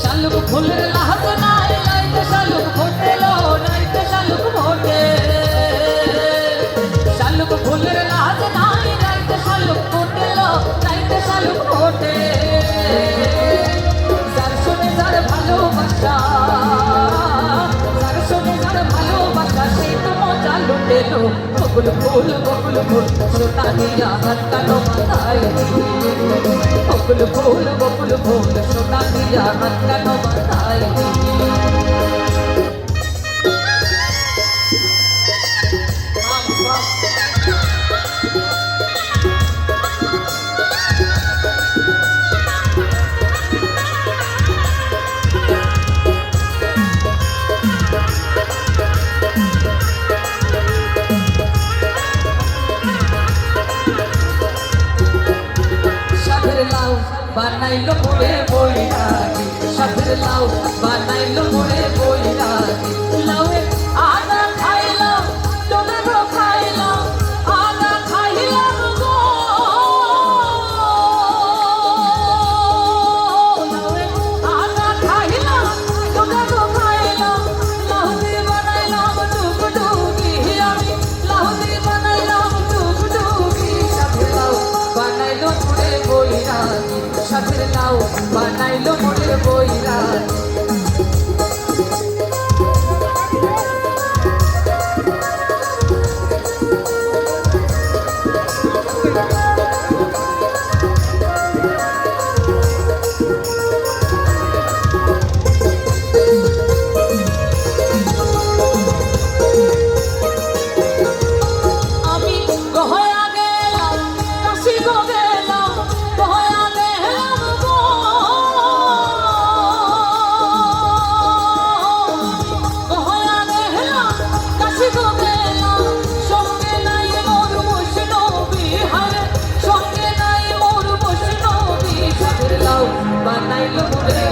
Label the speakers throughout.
Speaker 1: শালুক ফুলের লাহাত না পেল। বকুল ফুল বকুল ফুল সুতানি আমার কালো মাথায় বকুল ফুল বকুল ফুল সুতানি আমার কালো মাথায় বানাইলো পুরে বই নাকি বানাই I'm not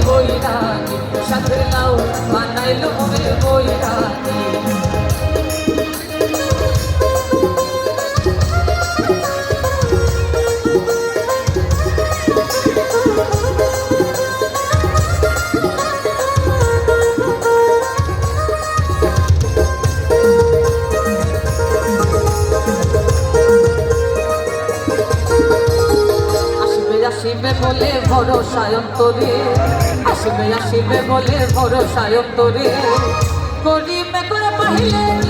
Speaker 1: বই রাখি সাথে নাও বানাইলো বই রাখি ভরসায়ন্তরে আসবে আসবে বলে ভরসায়ন্তরে করিবে করে পাহিলে